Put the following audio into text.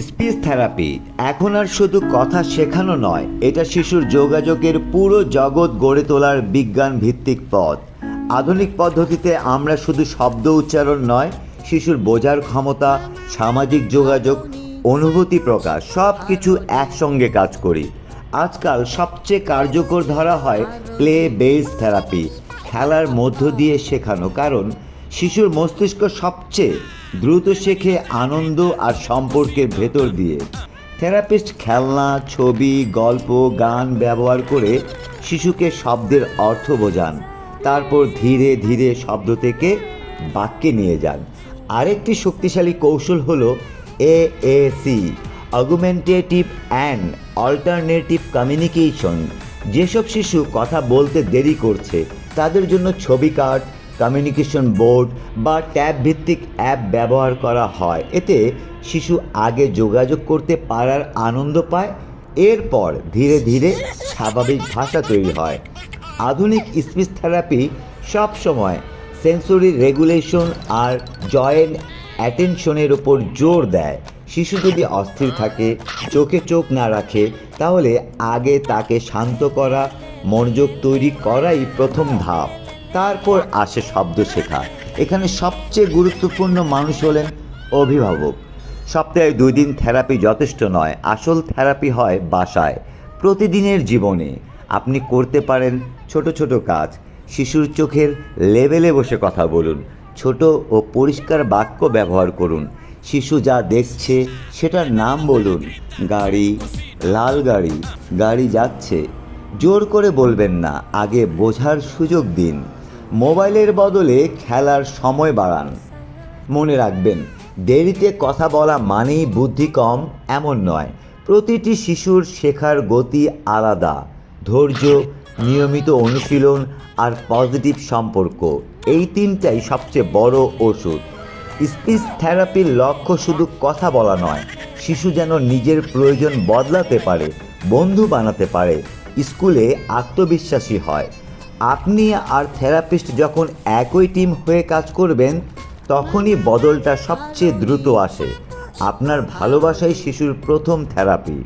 Speech therapy. এখন আর শুধু কথা শেখানো নয়, এটা শিশুর যোগাযোগের পুরো জগৎ গড়ে তোলার বিজ্ঞান ভিত্তিক পথ। আধুনিক পদ্ধতিতে আমরা শুধু শব্দ উচ্চারণ নয়, শিশুর বোঝার ক্ষমতা, সামাজিক যোগাযোগ, অনুভূতি প্রকাশ সব কিছু একসঙ্গে কাজ করি। আজকাল সবচেয়ে কার্যকর ধরা হয় প্লে বেস থেরাপি, খেলার মধ্য দিয়ে শেখানো। কারণ, শিশুর মস্তিষ্ক সবচেয়ে দ্রুত শেখে আনন্দ আর সম্পর্কের ভেতর দিয়ে। থেরাপিস্ট খেলনা, ছবি, গল্প, গান ব্যবহার করে শিশুকে শব্দের অর্থ বোঝান। তারপর ধীরে ধীরে শব্দ থেকে বাক্যে নিয়ে যান। আরেকটি শক্তিশালী কৌশল হলো AAC augmentative and alternative communication যেসব শিশু কথা বলতে দেরি করছে, তাদের জন্য ছবি কার্ড কমিউনিকেশন বোর্ড বা ট্যাব ভিত্তিক অ্যাপ ব্যবহার করা হয়। এতে শিশু আগে যোগাযোগ করতে পারার আনন্দ পায়, এরপর ধীরে ধীরে স্বাভাবিক ভাষা তৈরি হয়। আধুনিক স্পিচ থেরাপি সবসময় সেন্সরি রেগুলেশন আর জয়েন্ট অ্যাটেনশনের উপর জোর দেয়। শিশু যদি অস্থির থাকে, চোখে চোখ না রাখে, তাহলে আগে তাকে শান্ত করা, মনোযোগ তৈরি করাই প্রথম ধাপ। তারপর আসে শব্দ শেখা। এখানে সবচেয়ে গুরুত্বপূর্ণ মানুষ হলেন অভিভাবক। সপ্তাহে দুই দিন থেরাপি যথেষ্ট নয়, আসল থেরাপি হয় বাসায়, প্রতিদিনের জীবনে। আপনি করতে পারেন ছোট ছোট কাজ, শিশুর চোখের লেভেলে বসে কথা বলুন, ছোট ও পরিষ্কার বাক্য ব্যবহার করুন, শিশু যা দেখছে সেটার নাম বলুন, গাড়ি, লাল গাড়ি গাড়ি যাচ্ছে। জোর করে বলবেন না, আগে বোঝার সুযোগ দিন। মোবাইলের বদলে খেলার সময় বাড়ান। মনে রাখবেন, দেরিতে কথা বলা মানেই বুদ্ধি কম, এমন নয়। প্রতিটি শিশুর শেখার গতি আলাদা। ধৈর্য, নিয়মিত অনুশীলন আর পজিটিভ সম্পর্ক, এই তিনটাই সবচেয়ে বড় ওষুধ। স্পিচ থেরাপির লক্ষ্য শুধু কথা বলা নয়, শিশু যেন নিজের প্রয়োজন বদলাতে পারে, বন্ধু বানাতে পারে, স্কুলে আত্মবিশ্বাসী হয়। আপনি আর থেরাপিস্ট যখন একই টিম হয়ে কাজ করবেন, তখনই বদলটা সবচেয়ে দ্রুত আসে। আপনার ভালোবাসাই শিশুর প্রথম থেরাপি।